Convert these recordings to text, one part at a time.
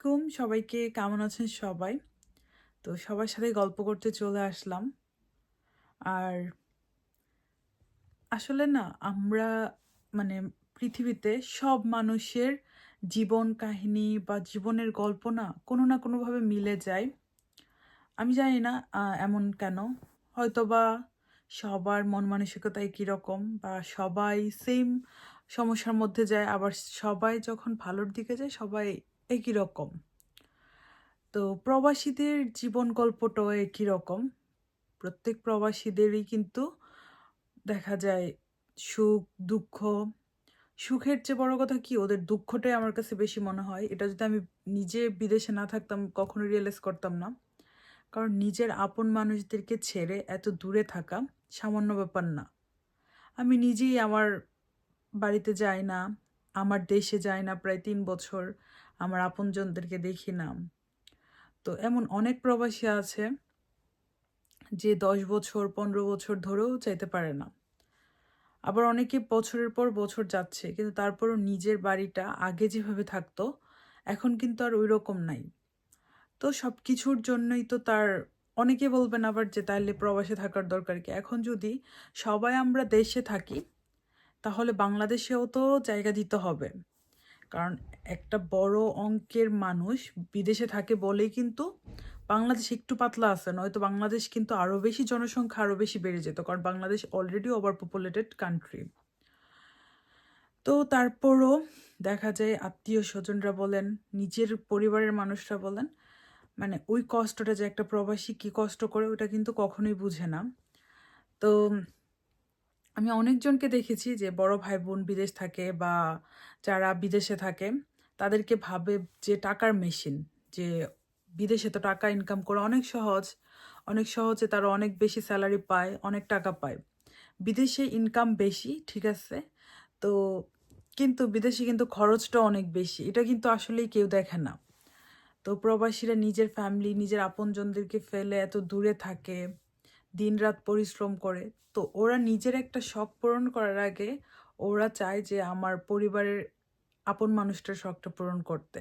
কুম সবাইকে কেমন আছেন সবাই? তো সবার সাথে গল্প করতে চলে আসলাম। আর আসলে না, আমরা মানে পৃথিবীতে সব মানুষের জীবন কাহিনী বা জীবনের গল্প না কোনো না কোনোভাবে মিলে যায়। আমি জানি না এমন কেন? হয়তোবা সবার মন মানসিকতা একই রকম বা সবাই সেম সমস্যার মধ্যে যায়, আবার সবাই যখন ভালোর দিকে যায়, সবাই একই রকম তো প্রবাসীদের জীবন গল্পটাও একই রকম প্রত্যেক প্রবাসীদেরই কিন্তু দেখা যায় সুখ, দুঃখ। সুখের চেয়ে বড় কথা কি, ওদের দুঃখটাই আমার কাছে বেশি মনে হয়। এটা যদি আমি নিজে বিদেশে না থাকতাম, কখনো রিয়েলাইজ করতাম না। কারণ নিজের আপন মানুষদেরকে ছেড়ে এত দূরে থাকা সামান্য ব্যাপার না। আমি নিজেই আমার বাড়িতে যাই না, আমার দেশে যাই না প্রায় তিন বছর। আমার আপনজনদেরকে দেখি না তো এমন অনেক প্রবাসী আছে যে দশ বছর, পনেরো বছর ধরেও চাইতে পারে না। আবার অনেকে বছরের পর বছর যাচ্ছে, কিন্তু তারপরও নিজের বাড়িটা আগে যেভাবে থাকতো, এখন কিন্তু আর ওই রকম নাই। তো সব কিছুর জন্যই তো তার, অনেকে বলবেন আবার যে তাহলে প্রবাসে থাকার দরকার কি? এখন যদি সবাই আমরা দেশে থাকি, তাহলে বাংলাদেশেও তো জায়গা দিতে হবে। কারণ একটা বড় অঙ্কের মানুষ বিদেশে থাকে বলেই কিন্তু বাংলাদেশ একটু পাতলা আছে, নয়তো বাংলাদেশ কিন্তু আরও বেশি জনসংখ্যা আরও বেশি বেড়ে যেত, কারণ Bangladesh already over populated country তো তারপরও দেখা যায় আত্মীয় স্বজনরা বলেন, নিজের পরিবারের মানুষরা বলেন মানে ওই কষ্টটা যে একটা প্রবাসী কী কষ্ট করে ওটা কিন্তু কখনোই বুঝে না। তো আমি অনেকজনকে দেখেছি যে বড় ভাই বোন বিদেশ থাকে বা যারা বিদেশে থাকে, তাদেরকে ভাবে যে টাকার মেশিন যে বিদেশে তো টাকা ইনকাম করা অনেক সহজ, অনেক সহজে তারা অনেক বেশি স্যালারি পায়, অনেক টাকা পায়। বিদেশে ইনকাম বেশি, ঠিক আছে? তো কিন্তু বিদেশে কিন্তু খরচটা অনেক বেশি, এটা কিন্তু আসলেই কেউ দেখে না। তো প্রবাসীরা নিজের ফ্যামিলি নিজের আপনজনদেরকে ফেলে এত দূরে থাকে দিনরাত পরিশ্রম করে। তো ওরা নিজের একটা শখ পূরণ করার আগে ওরা চায় যে আমার পরিবারের আপন মানুষটার শখটা পূরণ করতে।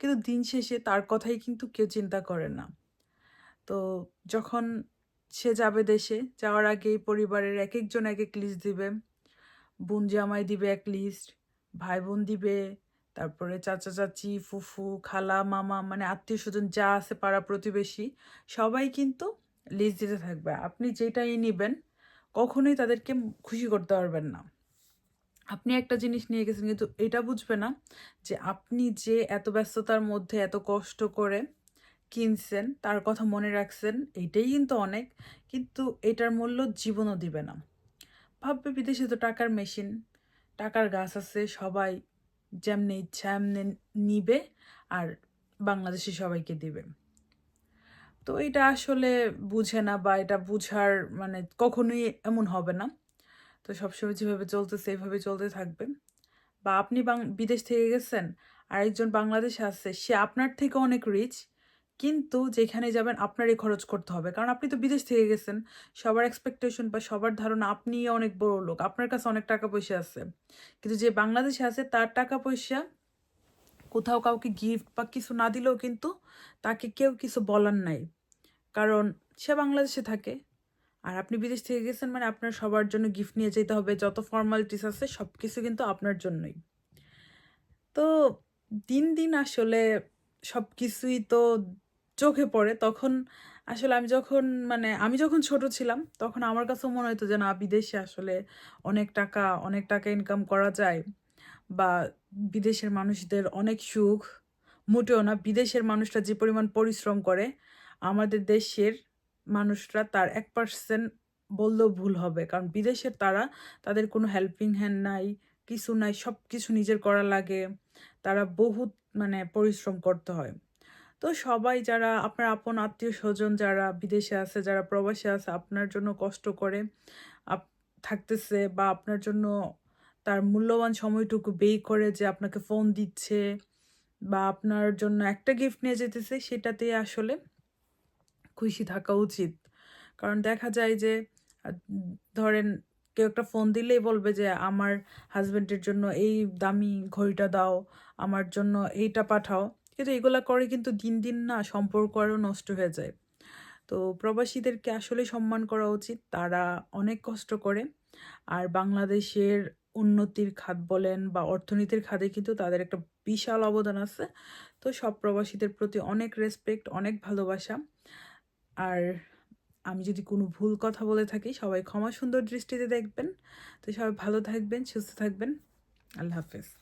কিন্তু দিন শেষে তার কথাই কিন্তু কেউ চিন্তা করে না। তো যখন সে যাবে দেশে, যাওয়ার আগেই পরিবারের এক একজন এক এক লিস্ট দিবে। বোন জামাই দিবে এক লিস্ট ভাই বোন দিবে, তারপরে চাচা চাচি, ফুফু, খালা, মামা মানে আত্মীয় স্বজন যা আছে পাড়া প্রতিবেশী, সবাই কিন্তু লিস্ট দিতে থাকবে। আপনি যেটাই নেবেন, কখনোই তাদেরকে খুশি করতে পারবেন না। আপনি একটা জিনিস নিয়ে গেছেন কিন্তু এটা বুঝবে না যে আপনি যে এত ব্যস্ততার মধ্যে এত কষ্ট করে কিনছেন, তার কথা মনে রাখছেন এইটাই কিন্তু অনেক, কিন্তু এটার মূল্য জীবনও দিবে না। ভাববে বিদেশে তো টাকার মেশিন টাকার গাছ আছে, সবাই যেমনি ইচ্ছা এমনি নিবে, আর বাংলাদেশে সবাইকে দিবে। তো এটা আসলে বুঝে না বা এটা বুঝার মানে কখনোই এমন হবে না। তো সবসময় যেভাবে চলতেছে এইভাবে চলতে থাকবে। বা আপনি বিদেশ থেকে গেছেন, আরেকজন বাংলাদেশে আসছে সে আপনার থেকে অনেক রিচ কিন্তু যেখানে যাবেন আপনারই খরচ করতে হবে। কারণ আপনি তো বিদেশ থেকে গেছেন, সবার এক্সপেকটেশন বা সবার ধারণা আপনি অনেক বড় লোক, আপনার কাছে অনেক টাকা পয়সা আছে। কিন্তু যে বাংলাদেশে আছে, তার টাকা পয়সা কোথাও কাউকে গিফট বা কিছু না দিলেও কিন্তু তাকে কেউ কিছু বলার নাই। কারণ সে বাংলাদেশে থাকে। আর আপনি বিদেশ থেকে গেছেন মানে আপনার সবার জন্য গিফট নিয়ে যেতে হবে। যত ফর্মালিটিস আছে সব কিছু কিন্তু আপনার জন্যই। তো দিন দিন আসলে সব কিছুই তো চোখে পড়ে। তখন আসলে আমি যখন মানে আমি যখন ছোট ছিলাম, তখন আমার কাছেও মনে হতো যে না, বিদেশে আসলে অনেক টাকা অনেক টাকা ইনকাম করা যায় বা বিদেশের মানুষদের অনেক সুখ। মোটেও না, বিদেশের মানুষরা যে পরিমাণ পরিশ্রম করে আমাদের দেশের মানুষরা তার এক পার্সেন্ট বললেও ভুল হবে। কারণ বিদেশের তারা তাদের কোনো হেল্পিং হ্যান্ড নাই, কিছু নাই সব কিছু নিজের করা লাগে। তারা বহুত মানে পরিশ্রম করতে হয়। তো সবাই যারা, আপনার আপন আত্মীয় স্বজন যারা বিদেশে আছে, যারা প্রবাসে আছে, আপনার জন্য কষ্ট করে থাকতেছে বা আপনার জন্য তার মূল্যবান সময়টুকু ব্যয় করে যে আপনাকে ফোন দিচ্ছে বা আপনার জন্য একটা গিফট নিয়ে যেতেছে সেটাতে আসলে খুশি থাকা উচিত। কারণ দেখা যায় যে ধরেন কেউ একটা ফোন দিলেই বলবে যে, আমার হাজব্যান্ডের জন্য এই দামি ঘড়িটা দাও, আমার জন্য এইটা পাঠাও। কিন্তু এগুলা করে কিন্তু দিন দিন না সম্পর্ক আরও নষ্ট হয়ে যায়। তো প্রবাসীদেরকে আসলে সম্মান করা উচিত। তারা অনেক কষ্ট করে। আর বাংলাদেশের উন্নতির খাত বলেন বা অর্থনীতির খাতে কিন্তু তাদের একটা বিশাল অবদান আছে। তো সব প্রবাসীদের প্রতি অনেক রেসপেক্ট অনেক ভালোবাসা। আর আমি যদি কোনো ভুল কথা বলে থাকি, সবাই ক্ষমা সুন্দর দৃষ্টিতে দেখবেন। তো সবাই ভালো থাকবেন, সুস্থ থাকবেন। আল্লাহ হাফেজ।